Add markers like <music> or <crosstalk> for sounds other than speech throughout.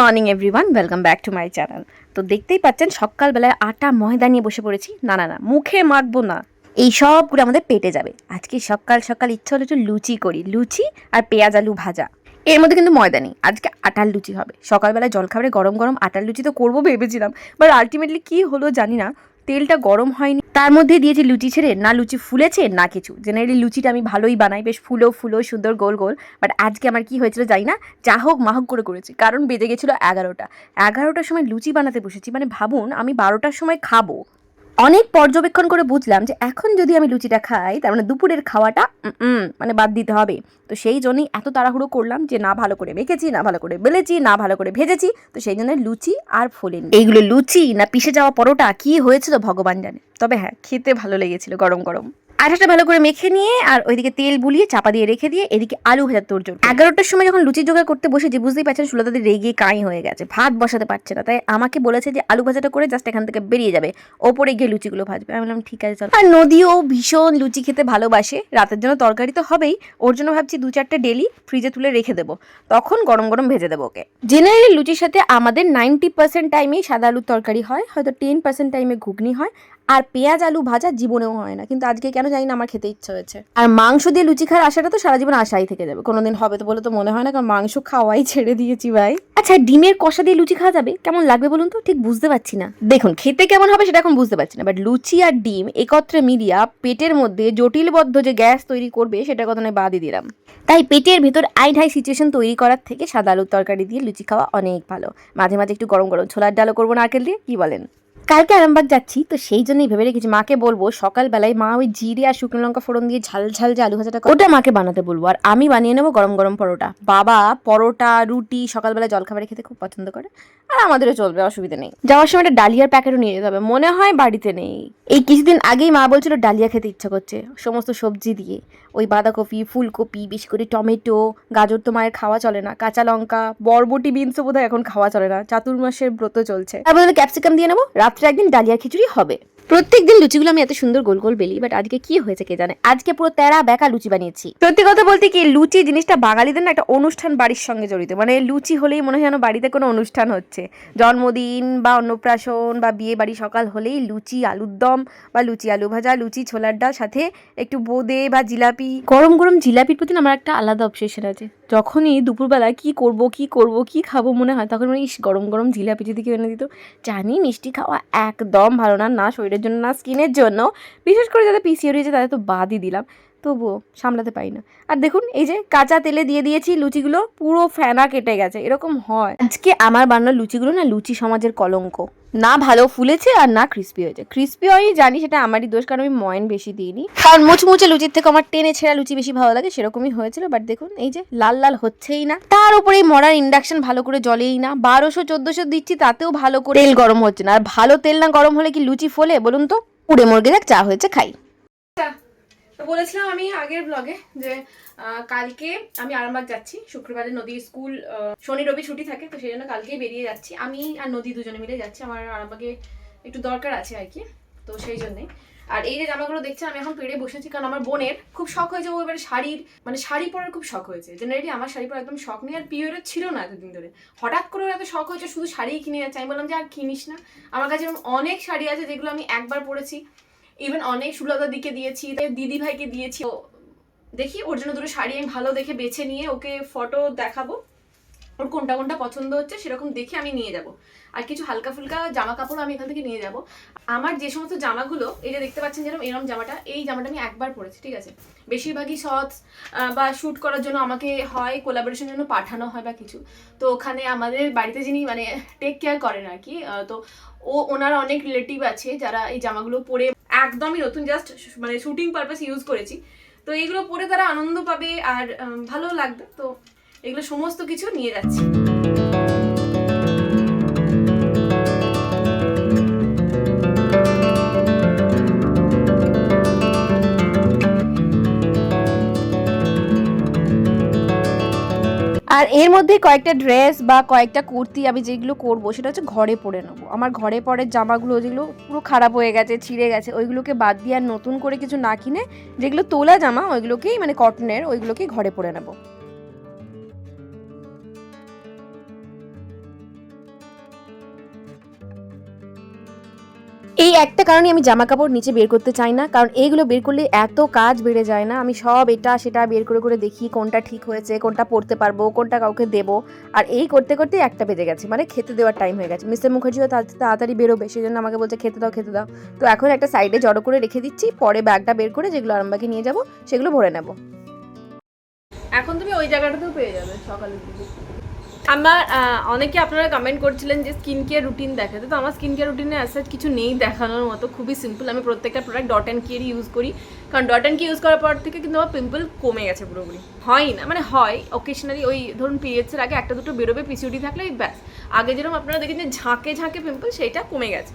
Morning everyone, welcome back to my channel. তো দেখতেই পাচ্ছেন, সকালবেলায় আটা ময়দা নিয়ে বসে পড়েছি। না না না, মুখে মাখবো না। এই সবগুলো আমাদের পেটে যাবে। আজকে সকাল সকাল ইচ্ছা হলো একটু লুচি করি। লুচি আর পেঁয়াজ আলু ভাজা। এর মধ্যে কিন্তু ময়দা নেই। আজকে আটার লুচি হবে। সকালবেলায় জলখাবারে গরম গরম আটার লুচি তো করব ভেবেছিলাম। বাট আলটিমেটলি কী হলো জানি না। তেলটা গরম হয়নি। তার মধ্যে দিয়েছি লুচি ছেড়ে, না লুচি ফুলেছে, না কিছু। জেনারেলি লুচিটা আমি ভালোই বানাই, বেশ ফুলো ফুলো, সুন্দর, গোল গোল। বাট আজকে আমার কি হয়েছিল জানি না? যা হোক মাহক করে করেছি। কারণ বেজে গেছিল এগারোটা। এগারোটার সময় লুচি বানাতে বসেছি। মানে ভাবুন, আমি বারোটার সময় খাব। অনেক পর্যবেক্ষণ করে বুঝলাম যে এখন যদি আমি লুচিটা খাই, তার মানে দুপুরের খাওয়াটা মানে বাদ দিতে হবে। তো সেই জন্যই এত তাড়াহুড়ো করলাম যে না ভালো করে মেখেছি, না ভালো করে বেলেছি, না ভালো করে ভেজেছি। তো সেই জন্য লুচি আর ফোলেনি। এইগুলো লুচি না পিষে যাওয়া পরোটা, কি হয়েছিল ভগবান জানে। তবে হ্যাঁ খেতে ভালো লেগেছিল গরম গরম। আঠাটা ভালো করে মেখে নিয়ে আর ওইদিকে তেল বুলিয়ে চাপা দিয়ে রেখে দিয়ে এদিকে আলু ভাজার তোর জোর এগারোটার সময় যখন লুচি জোগাড় করতে বসেছি বুঝতেই পারছেন সুলতাদের রেগে কাঁই হয়ে গেছে, ভাত বসাতে পারছে না। তাই আমাকে বলেছে যে আলু ভাজাটা করে জাস্ট এখান থেকে বেরিয়ে যাবে, ওপরে গিয়ে লুচিগুলো ভাজবে। আমি বললাম, ঠিক আছে, চল। আর নদীও ভীষণ লুচি খেতে ভালোবাসে, রাতের জন্য তরকারি তো হবেই, ওর জন্য ভাবছি দু চারটে ডেলি ফ্রিজে তুলে রেখে দেবো। তখন গরম গরম ভেজে দেবো ওকে। জেনারেলি লুচির সাথে আমাদের নাইনটি পার্সেন্ট টাইমেই সাদা আলুর তরকারি হয়, হয়তো টেন পার্সেন্ট টাইমে ঘুগনি হয়, আর পেঁয়াজ আলু ভাজা জীবনেও হয় না। কিন্তু আজকে কেন জানি না আমার খেতে ইচ্ছা হয়েছে। আর মাংস দিয়ে লুচি খাওয়ার আশাটা তো সারা জীবন আশাই থেকে যাবে। কোনোদিন হবে তো বলে তো মনে হয় না কারণ মাংস খাওয়াই ছেড়ে দিয়েছি ভাই। আচ্ছা ডিমের কষা দিয়ে লুচি খাওয়া যাবে? কেমন লাগবে বলুন তো? ঠিক বুঝতে পারছি না। দেখুন খেতে কেমন হবে সেটা এখন বুঝতে পারছি না বাট লুচি আর ডিম একত্রে মিলিয়া পেটের মধ্যে জটিলবদ্ধ যে গ্যাস তৈরি করবে সেটা কথা নয় বাদই দিলাম। তাই পেটের ভেতর আই ঢাই সিচুয়েশন তৈরি করার থেকে সাদা আলুর তরকারি দিয়ে লুচি খাওয়া অনেক ভালো। মাঝে মাঝে একটু গরম গরম ছোলার ডালও করব নারকেল দিয়ে কি বলেন? কালকে আরামবাগ যাচ্ছি, তো সেই জন্যই ভেবে রেখেছি মাকে বলব, সকালবেলায় মা ওই জিরে আর শুকনো লঙ্কা ফোড়ন দিয়ে ঝাল ঝাল যে আলু ভাজাটা ওটা মাকে বানাতে বলব। আর আমি বানিয়ে নেব গরম গরম পরোটা। বাবা পরোটা, রুটি, সকালবেলা জলখাবারে খেতে খুব পছন্দ করে, আর আমাদেরও চলবে, অসুবিধা নেই। যাওয়ার সময় একটা ডালিয়ার প্যাকেটও নিয়ে যেতে হবে, মনে হয় বাড়িতে নেই। এই কিছুদিন আগেই মা বলছিল ডালিয়া খেতে ইচ্ছা করছে, সমস্ত সবজি দিয়ে। ওই বাঁধাকপি, ফুলকপি, বেশি করে টমেটো, গাজর তো মায়ের খাওয়া চলে না, কাঁচা লঙ্কা, বরবটি, বিনসও বোধহয় এখন খাওয়া চলে না, চাতুর্মাসের ব্রত চলছে। তার বদলে ক্যাপসিকাম দিয়ে নেব, রাত্রে একদিন ডালিয়া খিচুড়ি হবে। প্রত্যেক দিন লুচিগুলো আমি এত সুন্দর গোল গোল বেলি বাট আজকে কি হয়েছে কে জানে? আজকে পুরো তেরা বেকা লুচি বানিয়েছি। সত্যি কথা বলতে কি, লুচি জিনিসটা বাঙালিদের না একটা অনুষ্ঠান বাড়ির সঙ্গে জড়িত। মানে লুচি হলেই মনে হয় যেন বাড়িতে কোনো অনুষ্ঠান হচ্ছে। জন্মদিন বা অন্নপ্রাশন বা বিয়ে বাড়ি সকাল হলেই লুচি আলুর দম বা লুচি আলু ভাজা, লুচি ছোলার ডাল, সাথে একটু বোঁদে বা জিলাপি। গরম গরম জিলাপির প্রতি আমার একটা আলাদা অবসেশন আছে। যখনই দুপুরবেলা কি করব কি করব, কি খাব মনে হয়, তখন মনে ইস, গরম গরম জিলাপি যদি কেউ এনে দিত। জানি মিষ্টি খাওয়া একদম ভালো না না শরীরের জন্য, না স্কিনের জন্য। বিশেষ করে যাদের পিসিও রয়েছে, তাদের তো বাদই দিলাম। তবুও সামলাতে পারি না। আর দেখুন, এই যে কাঁচা তেলে দিয়ে দিয়েছি লুচিগুলো, পুরো ফেনা কেটে গেছে। এরকম হয়। আজকে আমার বানানো লুচিগুলো না লুচি সমাজের কলঙ্ক। না ভালো ফুলেছে আর না ক্রিস্পি হয়েছে। ক্রিস্পি হয়নি, জানি সেটা আমারই দোষ, কারণ আমি ময়ন বেশি দিইনি। কারণ মুচমুচে লুচির থেকে আমার টেনে ছেঁড়া লুচি বেশি ভালো লাগে, সেরকমই হয়েছিল বাট দেখুন, এই যে লাল লাল হচ্ছেই না। তার উপরে এই মরার ইন্ডাকশন ভালো করে জলেই না। বারোশো, চোদ্দশো দিচ্ছি, তাতেও ভালো করে। তেল গরম হচ্ছে না। আর ভালো তেল না গরম হলে কি লুচি ফোলে? বলুন তো, উড়ে মর্গে যাক চা হয়েছে, খাই। তো বলেছিলাম আমি আগের ব্লগে যে কালকে আমি আরামবাগ যাচ্ছি। শুক্রবারে নদীর স্কুল শনি, রবি ছুটি থাকে, তো সেই জন্য কালকেই বেরিয়ে যাচ্ছি। আমি আর নদী দুজনে মিলে যাচ্ছি। আমার আরামবাগে একটু দরকার আছে আর কি, তো সেই জন্যই। আর এই যে জামাগুলো দেখছি আমি এখন পেড়ে বসেছি, কারণ আমার বোনের খুব শখ হয়েছে, ও এবারে শাড়ির মানে শাড়ি পরার খুব শখ হয়েছে। জেনারেলি আমার শাড়ি পরার একদম শখ নেই, আর পিওরের ছিল না এতদিন ধরে। হঠাৎ করে এত শখ হয়েছে, শুধু শাড়িই কিনে যাচ্ছে। আমি বললাম যে আর কিনিস না। আমার কাছে অনেক শাড়ি আছে, যেগুলো আমি একবার পরেছি। ইভেন অনেক সুলতার দিকে দিয়েছি দিদি ভাইকে দিয়েছি। দেখি, ওর জন্য দুটো শাড়ি আমি ভালো দেখে বেছে নিয়ে ওকে ফটো দেখাবো। ওর কোনটা কোনটা পছন্দ হচ্ছে সেরকম দেখে আমি নিয়ে যাব। আর কিছু হালকা ফুলকা জামা কাপড় আমি এখান থেকে নিয়ে যাব। আমার যে সমস্ত জামাগুলো, এই যে দেখতে পাচ্ছেন যেরকম এরকম জামাটা, এই জামাটা আমি একবার পরেছি, ঠিক আছে? বেশিরভাগই শর্টস বা শ্যুট করার জন্য আমাকে হয় কোলাবোরেশনের জন্য পাঠানো হয় বা কিছু। তো ওখানে আমাদের বাড়িতে যিনি মানে টেক কেয়ার করেন আর কি তো ও, ওনার অনেক রিলেটিভ আছে যারা এই জামাগুলো পরে একদমই নতুন জাস্ট মানে শুটিং পারপাস ইউজ করেছি। তো এগুলো পরে তারা আনন্দ পাবে আর ভালো লাগবে। তো এগুলো সমস্ত কিছু নিয়ে যাচ্ছি। আর এর মধ্যে কয়েকটা ড্রেস বা কয়েকটা কুর্তি আমি যেগুলো করব, সেটা হচ্ছে ঘরে পরে নেব। আমার ঘরে পরের জামাগুলো যেগুলো পুরো খারাপ হয়ে গেছে, ছিঁড়ে গেছে, ওইগুলোকে বাদ দিয়ে আর নতুন করে কিছু না কিনে যেগুলো তোলা জামা, ওইগুলোকেই মানে কটনের ওইগুলোকেই ঘরে পরে নেব। এই একটা কারণে আমি জামা কাপড় নিচে বের করতে চাই না, কারণ এইগুলো বের করলে এত কাজ বেড়ে যায় না। আমি সব এটা সেটা বের করে করে দেখি কোনটা ঠিক হয়েছে, কোনটা পরতে পারব, কোনটা কাউকে দেবো। আর এই করতে করতে একটা বেজে গেছে মানে খেতে দেওয়ার টাইম হয়ে গেছে। মিস্টার মুখার্জিও তাড়াতাড়ি বেরোবে সেই জন্য আমাকে বলছে, খেতে দাও খেতে দাও। তো এখন একটা সাইডে জড়ো করে রেখে দিচ্ছি, পরে ব্যাগটা বের করে যেগুলো আরামবাগে নিয়ে যাব, সেগুলো ভরে নেব। এখন তুমি ওই জায়গাটাতেও পেয়ে যাবে সকালের দিকে। আমার অনেকে আপনারা কমেন্ট করছিলেন যে স্কিন কেয়ার রুটিন দেখাতে। তো আমার স্কিন কেয়ার রুটিনে অ্যাজ কিছু নেই দেখানোর মতো, খুবই সিম্পল আমি প্রত্যেকটা প্রোডাক্ট ডট অ্যান্ড কেয়ারই ইউজ করি। কারণ ডট অ্যান্ড কি ইউজ করার পর থেকে কিন্তু আমার পিম্পল কমে গেছে পুরোপুরি। হয় না মানে হয় অকেশনালি ওই ধরুন পিরিয়ডসের আগে একটা দুটো বেরোবে পিসিউডি থাকলে ব্যাস। আগে যেরকম আপনারা দেখেন যে ঝাঁকে ঝাঁকে পিম্পল সেইটা কমে গেছে।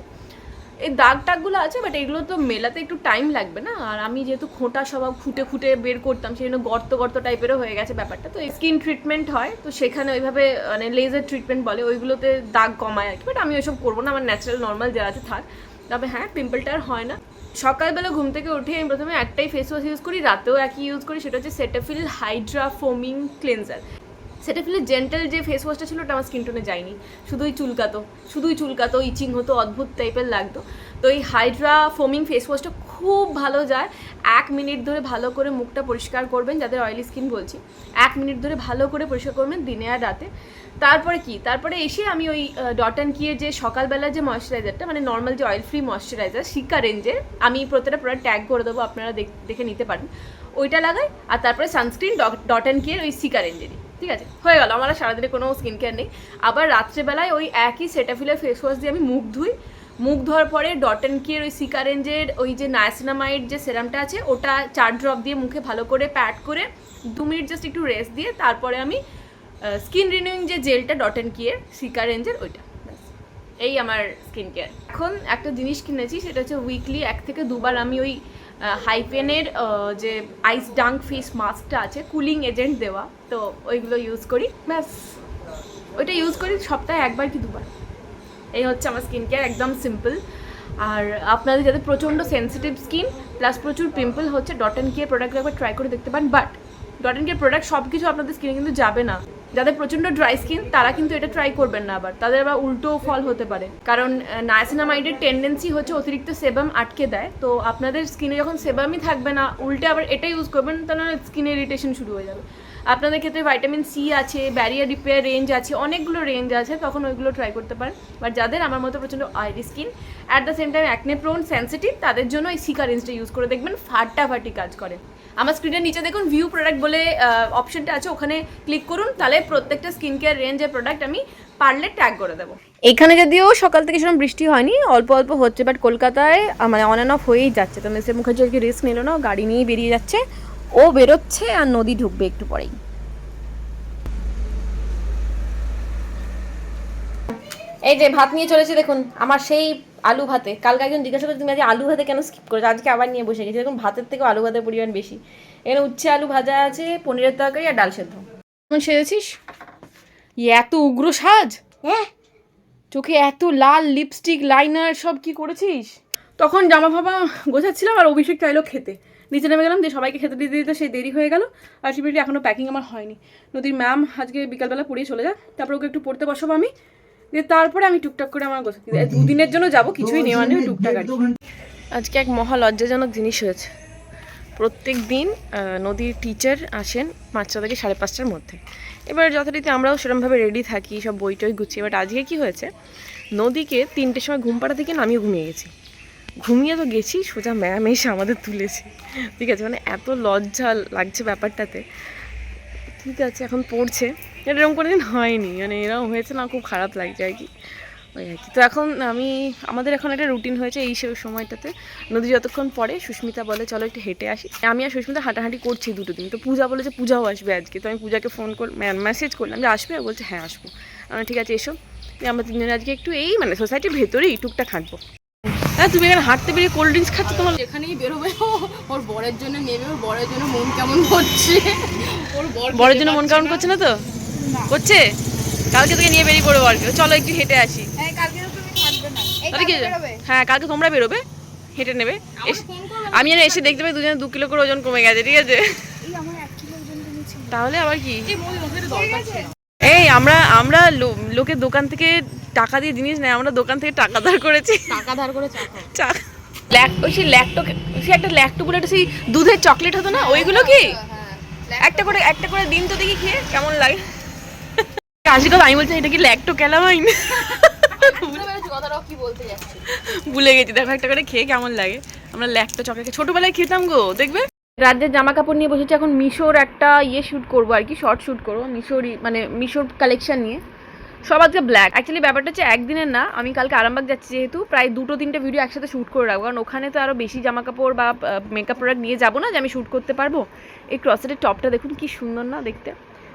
এই দাগ টাগগুলো আছে বাট এগুলো তো মেলাতে একটু টাইম লাগবে না। আর আমি যেহেতু খোঁটা স্বভাব খুঁটে খুঁটে বের করতাম, সেই জন্য গর্ত গর্ত টাইপেরও হয়ে গেছে ব্যাপারটা। তো স্কিন ট্রিটমেন্ট হয়, তো সেখানে ওইভাবে মানে লেজার ট্রিটমেন্ট বলে, ওইগুলোতে দাগ কমায় আর কি। বাট আমি ওইসব করব না, আমার ন্যাচারাল নর্মাল যা আছে থাক। তবে হ্যাঁ পিম্পলটা আর হয় না। সকালবেলা ঘুম থেকে উঠে আমি প্রথমে একটাই ফেস ওয়াশ ইউজ করি, রাতেও একই ইউজ করি, সেটা হচ্ছে সেটাফিল হাইড্রা ফোমিং ক্লেন্সার সেটাফিলের জেন্টাল যে ফেস ওয়াশটা ছিল ওটা আমার স্কিন টোনে যায়নি। শুধুই চুলকাতো শুধুই চুলকাতো ইচিং হতো, অদ্ভুত টাইপের লাগতো। তো এই হাইড্রা ফোমিং ফেস ওয়াশটা খুব ভালো যায়। এক মিনিট ধরে ভালো করে মুখটা পরিষ্কার করবেন, যাদের অয়েলি স্কিন বলছি। এক মিনিট ধরে ভালো করে পরিষ্কার করবেন দিনে আর রাতে। তারপরে কি? তারপরে এসে আমি ওই ডট অ্যান্ড কিয়ের যে সকালবেলা যে ময়শ্চারাইজারটা মানে নর্মাল যে অয়েল ফ্রি ময়শ্চারাইজার শিকা রেঞ্জের আমি প্রত্যেকটা প্রোডাক্ট ট্যাগ করে দেবো, আপনারা দেখে নিতে পারেন। ওইটা লাগাই, আর তারপরে সানস্ক্রিন ডট অ্যান্ড কিয়ের ওই শিকা রেঞ্জেরই ঠিক আছে? হয়ে গেল, আমার সারাদিনে কোনো স্কিন কেয়ার নেই। আবার রাত্রেবেলায় ওই একই সেটাফিলের ফেস ওয়াশ দিয়ে আমি মুখ ধুই। মুখ ধোয়ার পরে ডট কিয়ের ওই সিকা রেঞ্জের ওই যে নায়াসিনামাইড যে সেরামটা আছে, ওটা চার ড্রপ দিয়ে মুখে ভালো করে প্যাড করে দু মিনিট জাস্ট একটু রেস্ট দিয়ে তারপরে আমি স্কিন রিনিউইং যে জেলটা ডট কিয়ের সিকা রেঞ্জের ওইটা। এই আমার স্কিন কেয়ার এখন একটা জিনিস কিনেছি, সেটা হচ্ছে উইকলি এক থেকে দুবার আমি ওই হাইপেনের যে আইস ডাঙ্ক ফেস মাস্কটা আছে কুলিং এজেন্ট দেওয়া। তো ওইগুলো ইউজ করি। ব্যাস। ওইটা ইউজ করি সপ্তাহে একবার কি দুবার। এই হচ্ছে আমার স্কিন কেয়ার একদম সিম্পল আর আপনাদের যাদের প্রচণ্ড সেন্সিটিভ স্কিন প্লাস প্রচুর পিম্পল হচ্ছে ডট অ্যান্ড কেয়ার প্রোডাক্ট একবার ট্রাই করে দেখতে পারেন। But dot and care product সব কিছু আপনাদের স্কিনে কিন্তু যাবে না। যাদের প্রচণ্ড ড্রাই স্কিন তারা কিন্তু এটা ট্রাই করবেন না আবার। তাদের আবার উল্টো ফল হতে পারে। কারণ নায়াসিনামাইডের টেন্ডেন্সি হচ্ছে অতিরিক্ত সেবাম আটকে দেয়। তো আপনাদের স্কিনে যখন সেবামই থাকবে না, উল্টে আবার এটা ইউজ করবেন, তাহলে স্কিনে ইরিটেশন শুরু হয়ে যাবে। আপনাদের ক্ষেত্রে ভাইটামিন সি আছে ব্যারিয়ার রিপেয়ার রেঞ্জ আছে, অনেকগুলো রেঞ্জ আছে, তখন ওইগুলো ট্রাই করতে পারেন। বাট যাদের আমার মতো প্রচণ্ড oily skin at the same time acne prone sensitive তাদের জন্য এই সিকা রেঞ্জটা ইউজ করে দেখবেন, ফাটাফাটি কাজ করে। আমার স্ক্রিনের নিচে দেখুন ভিউ প্রোডাক্ট বলে অপশনটা আছে, ওখানে ক্লিক করুন, তাহলে প্রত্যেকটা স্কিন কেয়ার রেঞ্জের প্রোডাক্ট আমি পারলে ট্যাগ করে দেবো। এখানে যদিও সকাল থেকে সেরকম বৃষ্টি হয়নি, অল্প অল্প হচ্ছে বাট কলকাতায় মানে অন অ্যান্ড অফ হয়েই যাচ্ছে। তো মিস্টার মুখার্জি আজকে রিস্ক নিল না গাড়ি নিয়েই বেরিয়ে যাচ্ছে। ও বেরোচ্ছে আর নদী ঢুকবে একটু পরেই। এই যে ভাত নিয়ে চলেছে দেখুন আমার সেই আলু ভাতে। কালকে একজন জিজ্ঞাসা করে তুমি আজ আলু ভাতে কেন স্কিপ করেছ? আজকে আবার নিয়ে বসে গেছি। দেখুন ভাতের থেকেও আলু ভাতের পরিমাণ বেশি। এখানে উচ্ছে আলু ভাজা আছে পনিরের তরকারি আর ডাল সেদ্ধ। কেমন সেরেছিস ইয়ে এত উগ্র সাজ? হ্যাঁ। চোখে এত লাল লিপস্টিক লাইনার সব কি করেছিস? তখন জামা ফামা গোছাচ্ছিলাম আর অভিষেক চাইলো খেতে। নিচে নেমে গেলাম, দিয়ে সবাইকে খেতে দিতে দিতে সেই দেরি হয়ে গেল। আর আলটিমেটলি এখনও প্যাকিং আমার হয়নি। নদীর ম্যাম আজকে বিকালবেলা পড়িয়ে চলে যায় তারপর ওকে একটু পড়তে বসাবো আমি। দিয়ে তারপরে আমি টুকটাক করে আমার। দুদিনের জন্য যাব, কিছুই নেই ওই টুকটাক আর আজকে এক মহা লজ্জাজনক জিনিস হয়েছে। প্রত্যেক দিন নদীর টিচার আসেন পাঁচটা থেকে সাড়ে পাঁচটার মধ্যে। এবার যথারীতি আমরাও সেরকমভাবে রেডি থাকি, সব বই টই গুছিয়ে বাট আজকে কি হয়েছে? নদীকে তিনটের সময় ঘুম পাড়া থেকে নামিয়ে ঘুমিয়ে গেছি। ঘুমিয়ে তো গেছি, সোজা ম্যাম এসে আমাদের তুলেছে। ঠিক আছে মানে এত লজ্জা লাগছে ব্যাপারটাতে। ঠিক আছে, এখন পড়ছে। এরকম কোনো দিন হয়নি মানে এরকম হয়েছে না, খুব খারাপ লাগছে আর কি। ওই আর কি। তো এখন আমি, আমাদের এখন একটা রুটিন হয়েছে এই সব সময়টাতে। নদী যতক্ষণ পরে সুস্মিতা বলে, চলো একটু হেঁটে আসি। আমি আর সুস্মিতা হাঁটাহাঁটি করছি দুটো দিন। তো পূজা বলে যে পূজাও আসবে আজকে। তো আমি পূজাকে ফোন কর মেসেজ করলাম যে, আসবে? বলছে হ্যাঁ আসব। ঠিক আছে, এসো। আমরা তিনজনে আজকে একটু এই মানে সোসাইটির ভেতরেই টুকটাক হাঁটবো। হ্যাঁ তুমি এখানে হাঁটতে বেরিয়ে কোল্ড ড্রিঙ্কস খাচ্ছ তোমার যেখানেই বেরোবে ওর বরের জন্য নেবে ওর বরের জন্য মন কেমন করছে? ওর বর বড়ের জন্য মন কেমন করছে না তো? করছে? কালকে তোকে নিয়ে বেরিয়ে পড়ব আর কি চলো একটু হেঁটে আসি। হ্যাঁ কালকে হ্যাঁ তোমরা বেরোবে হেঁটে নেবে। আমি যেন এসে দেখতে পাই দুজনে দু কিলো করে ওজন কমে গেছে ঠিক আছে? তাহলে আবার কি? এই আমরা আমরা লোকের দোকান থেকে টাকা দিয়ে জিনিস নেয় আমরা দোকান থেকে টাকা ধার করেছি। টাকা ধার করে চা ওই সেই ল্যাকটো সেই একটা ল্যাকটো বলে একটা সেই দুধের চকলেট হতো না? ওইগুলো কি? একটা করে একটা করে দিন তো দেখি খেয়ে কেমন লাগে। <laughs> আজকাল আমি বলছি এটা কি ল্যাকটো ক্যালামাইন ভুলে গেছি দেখো একটা করে খেয়ে কেমন লাগে। আমরা ল্যাকটো চকলেট ছোটবেলায় খেতাম গো দেখবে? রাজ্যের জামা কাপড় নিয়ে বসেছি এখন মিশোর একটা ইয়ে শ্যুট করব আর কি শর্ট শ্যুট করব মিশোরই মানে মিশোর কালেকশন নিয়ে। সব আজকে ব্ল্যাক অ্যাকচুয়ালি ব্যাপারটা হচ্ছে একদিনের না আমি কালকে আরামবাগ যাচ্ছি যেহেতু প্রায় দুটো তিনটে ভিডিও একসাথে শ্যুট করে রাখবো কারণ ওখানে তো আরও বেশি জামা কাপড় বা মেকআপ প্রোডাক্ট নিয়ে যাবো না যে আমি শ্যুট করতে পারবো এই ক্রসেটের টপটা দেখুন কি সুন্দর না দেখতে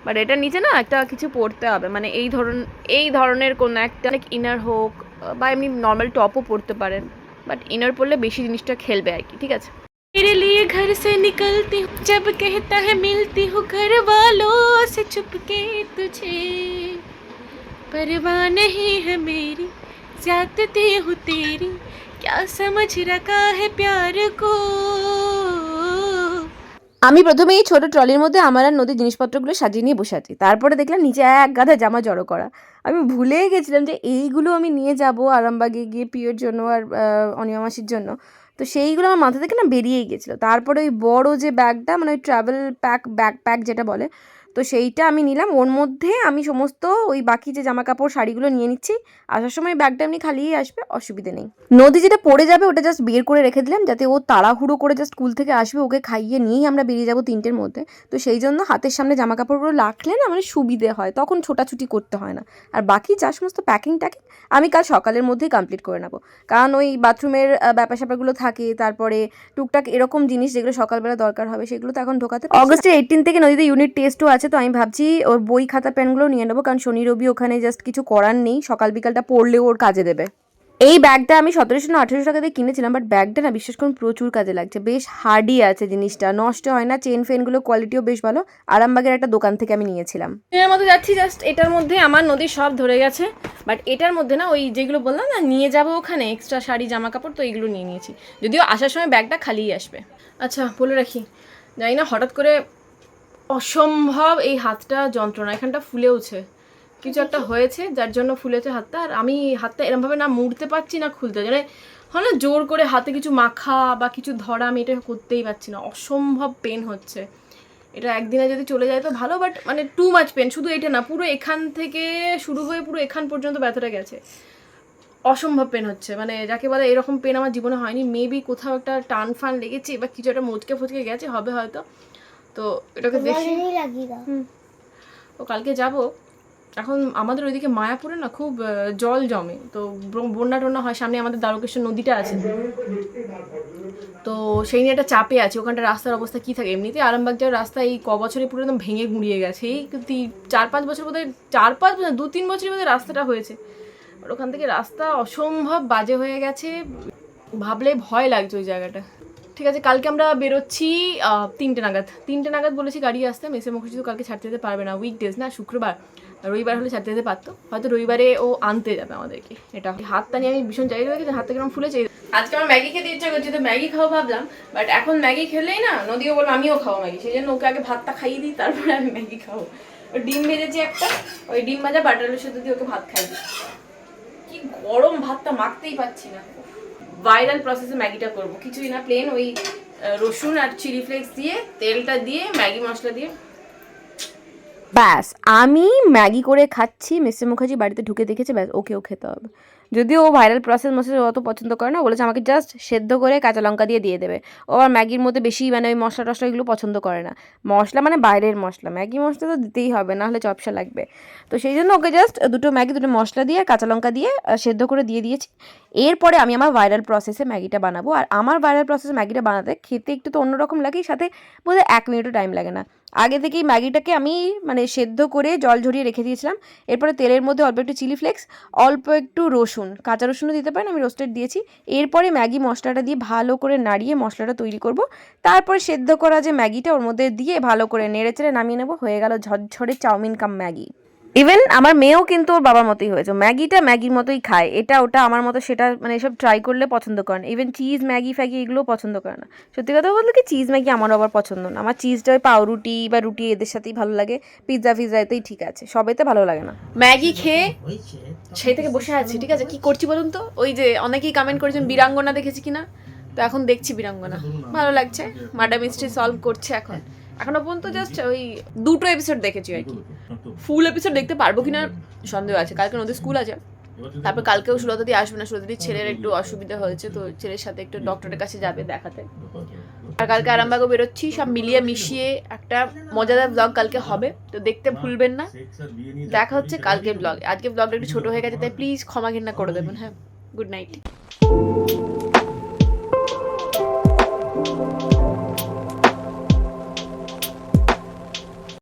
বাট এটার নিচে না একটা কিছু পরতে হবে মানে এই ধরন এই ধরনের কোনো একটা ইনার হোক বা এমনি নর্মাল টপও পরতে পারেন বাট ইনার পরলে বেশি জিনিসটা খেলবে আর কি ঠিক আছে मेरे लिए घर से निकलती हूँ जब कहता है मिलती हूँ घर वालों से चुपके तुझे परवाह नहीं है मेरी ज्यादती हूँ तेरी क्या समझ रखा है प्यार को আমি প্রথমে এই ছোট ট্রলির মধ্যে আমার আর নদীর জিনিসপত্রগুলো সাজিয়ে নিয়ে বসে আছি তারপরে দেখলাম নিচে এক গাদা জামা জড়ো করা আমি ভুলেই গেছিলাম যে এইগুলো আমি নিয়ে যাব আরামবাগে গিয়ে পিওর জন্য আর আহ, অনিমা মাসির জন্য তো সেইগুলো আমার মাথা থেকে না বেরিয়েই গেছিলো তারপরে ওই বড় যে ব্যাগটা মানে ওই ট্রাভেল প্যাক ব্যাগ প্যাক যেটা বলে তো সেইটা আমি নিলাম। ওর মধ্যে আমি সমস্ত ওই বাকি যে জামা কাপড় শাড়িগুলো নিয়ে নিচ্ছি। আসার সময় ব্যাগটা এমনি খালিই আসবে, অসুবিধে নেই। নদী যেটা পড়ে যাবে ওটা জাস্ট বের করে রেখে দিলাম, যাতে ও তাড়াহুড়ো করে জাস্ট স্কুল থেকে আসবে, ওকে খাইয়ে নিয়েই আমরা বেরিয়ে যাব তিনটের মধ্যে। তো সেই জন্য হাতের সামনে জামা কাপড়গুলো রাখলে না মানে সুবিধে হয়, তখন ছোটাছুটি করতে হয় না। আর বাকি যা সমস্ত প্যাকিং ট্যাকিং, আমি কাল সকালের মধ্যেই কমপ্লিট করে নেব। কারণ ওই বাথরুমের ব্যাপার স্যাপারগুলো থাকে, তারপরে টুকটাক এরকম জিনিস যেগুলো সকালবেলা দরকার হবে, সেগুলো তো এখন ঢোকাতে অগস্টের এইটিন থেকে নদীতে ইউনিট টেস্টও আছে তো আমি ভাবছি ওর বই খাতা পেনগুলো নিয়ে নেব, কারণ শনি, রবি ওখানে জাস্ট কিছু করার নেই, সকাল বিকালটা পড়লেও ওর কাজে দেবে। এই ব্যাগটা আমি সতেরোশো না আঠেরোশো টাকা দিয়ে কিনেছিলাম বাট ব্যাগটা না বিশ্বাস করুন প্রচুর কাজে লাগছে, বেশ হার্ডি আছে জিনিসটা, নষ্ট হয় না চেন ফেনগুলো কোয়ালিটিও বেশ ভালো, আরামবাগের একটা দোকান থেকে আমি নিয়েছিলাম। এর মধ্যে যাচ্ছি জাস্ট এটার মধ্যে আমার নদীর সব ধরে গেছে বাট এটার মধ্যে না ওই যেগুলো বললাম না, নিয়ে যাব ওখানে এক্সট্রা শাড়ি জামা কাপড় তো এইগুলো নিয়ে নিয়েছি, যদিও আসার সময় ব্যাগটা খালিই আসবে। আচ্ছা বলে রাখি, জানি না, হঠাৎ করে অসম্ভব এই হাতটা যন্ত্রণা। এখানটা ফুলেওছে কিছু একটা হয়েছে যার জন্য ফুলেছে হাতটা আর আমি হাতটা এরমভাবে না মুড়তে পারছি না খুলতে। মানে হয় না জোর করে হাতে কিছু মাখা বা কিছু ধরা আমি এটা করতেই পারছি না। অসম্ভব পেন হচ্ছে। এটা একদিনে যদি চলে যায় তো ভালো বাট মানে টু মাচ পেন শুধু এটা না পুরো এখান থেকে শুরু হয়ে পুরো এখান পর্যন্ত ব্যথাটা গেছে। অসম্ভব পেন হচ্ছে। মানে যাকে বলে এরকম পেন আমার জীবনে হয়নি। মেবি কোথাও একটা টান ফান লেগেছে বা কিছু একটা মুচকে ফুচকে গেছে হবে হয়তো। তো এটাকে দেখি। তো কালকে যাব। এখন আমাদের ওইদিকে মায়াপুরে না খুব জল জমে। তো বন্যা টন্যা হয় সামনে আমাদের দ্বারকেশ্বর নদীটা আছে। তো সেই নিয়ে একটা চাপে আছে। ওখানটা রাস্তার অবস্থা কী থাকে? এমনিতে আরামবাগ যাওয়ার রাস্তা এই ক বছরে পুরো একদম ভেঙে গুঁড়িয়ে গেছে। এই চার পাঁচ বছর বোধহয় চার পাঁচ বছর, দু তিন বছরের মধ্যে রাস্তাটা হয়েছে। ওখান থেকে রাস্তা অসম্ভব বাজে হয়ে গেছে। ভাবলে ভয় লাগছে ওই জায়গাটা। ঠিক আছে, কালকে আমরা বেরোচ্ছি তিনটে নাগাদ। তিনটে নাগাদ বলেছি গাড়ি আসতে, মেসে মুখে তো কালকে ছাড়তে যেতে পারবে না। উইক উইকডেজ না, শুক্রবার। রবিবার হলে ছাড়তে যেতে পারতো। হয়তো রবিবারে ও আনতে যাবে আমাদেরকে। এটা হাতটা নিয়ে আমি ভীষণ চাই রেখেছি হাতটা কেমন চাই আজকে আমার ম্যাগি খেতে ইচ্ছা করছে, তো ম্যাগি খাব ভাবলাম। বাট এখন ম্যাগি খেলেই না, নদীও বলল আমিও খাব ম্যাগি। সেই জন্য ওকে আগে ভাতটা খাইয়ে দিই, তারপরে আমি ম্যাগি খাব। ডিম ভেজেছি একটা, ওই ডিম ভাজা বাটারের সাথে দিয়ে ওকে ভাত খাই দিই। কি গরম ভাতটা, মাখতেই পাচ্ছি না। ভাইরাল প্রসেসে ম্যাগিটা করব। কিছুই না প্লেন ওই রসুন আর চিলি ফ্লেক্স দিয়ে, তেলটা দিয়ে, ম্যাগি মশলা দিয়ে ব্যাস, আমি ম্যাগি করে খাচ্ছি, মিস্টার মুখার্জি বাড়িতে ঢুকে দেখেছে, ব্যাস ওকেও খেতে হবে। যদিও ও ভাইরাল প্রসেস মশলা অত পছন্দ করে না বলেছে আমাকে জাস্ট সেদ্ধ করে কাঁচা লঙ্কা দিয়ে দিয়ে দেবে। ও আর ম্যাগির মধ্যে বেশি মানে ওই মশলা টশলা এগুলো পছন্দ করে না। মশলা মানে বাইরের মশলা, ম্যাগি মশলা তো দিতেই হবে না হলে চপসা লাগবে। তো সেই জন্য ওকে জাস্ট দুটো ম্যাগি, দুটো মশলা দিয়ে, কাঁচা লঙ্কা দিয়ে সেদ্ধ করে দিয়ে দিয়েছি। এরপরে আমি আমার ভাইরাল প্রসেসে ম্যাগিটা বানাবো। আর আমার ভাইরাল প্রসেসে ম্যাগিটা বানাতে খেতে একটু তো অন্যরকম লাগে, সাথে বোধহয় এক মিনিটও টাইম লাগে না। আগে থেকেই ম্যাগিটাকে আমি মানে সেদ্ধ করে জল ঝরিয়ে রেখে দিয়েছিলাম। এরপরে তেলের মধ্যে অল্প একটু চিলি ফ্লেক্স, অল্প একটু রসুন, কাঁচা রসুনও দিতে পারেন, আমি রোস্টেড দিয়েছি। এরপরে ম্যাগি মশলাটা দিয়ে ভালো করে নাড়িয়ে মশলাটা তৈরি করব। তারপরে সেদ্ধ করা যে ম্যাগিটা ওর মধ্যে দিয়ে ভালো করে নেড়ে চেড়ে নামিয়ে নেব। হয়ে গেল ঝরঝরে চাউমিন কাম ম্যাগি। ইভেন আমার মেয়েও কিন্তু ওর বাবার মতোই হয়েছে। ম্যাগিটা ম্যাগির মতোই খায়। এটা, ওটা, আমার মতো সেটা মানে এসব ট্রাই করলে পছন্দ করে না। ইভেন চিজ ম্যাগি, ফ্যাগি এগুলোও পছন্দ করে না। সত্যি কথা বলতে কি চিজ ম্যাগি আমারও আবার পছন্দ না। আমার চিজটা ওই পাউরুটি বা রুটি এদের সাথেই ভালো লাগে। পিৎজা ফিৎজা এতেই ঠিক আছে। সবেতে ভালো লাগে না। ম্যাগি খেয়ে সেই থেকে বসে আছি, ঠিক আছে? কি করছি বলুন তো? ওই যে অনেকেই কমেন্ট করেছেন বীরাঙ্গনা দেখেছি কিনা? তো এখন দেখছি বীরাঙ্গনা ভালো লাগছে। মার্ডার মিস্ট্রি সলভ করছে এখন। এখনও পর্যন্ত জাস্ট ওই দুটো এপিসোড দেখেছি আর কি। ফুল এপিসোড দেখতে পারব কিনা সন্দেহ আছে। কালকে নদীর স্কুল আছে। তারপর কালকেও সুলতাদি আসবে না সুলতাদির ছেলের একটু অসুবিধা হয়েছে তো ছেলের সাথে একটু ডক্টরের কাছে যাবে দেখাতে। আর কালকে আরামবাগও বেরোচ্ছি সব মিলিয়ে মিশিয়ে একটা মজাদার ব্লগ কালকে হবে। তো দেখতে ভুলবেন না। দেখা হচ্ছে কালকে ব্লগ আজকে ব্লগটা একটু ছোট হয়ে গেছে তাই প্লিজ ক্ষমা ঘৃণা করে দেবেন হ্যাঁ। Good night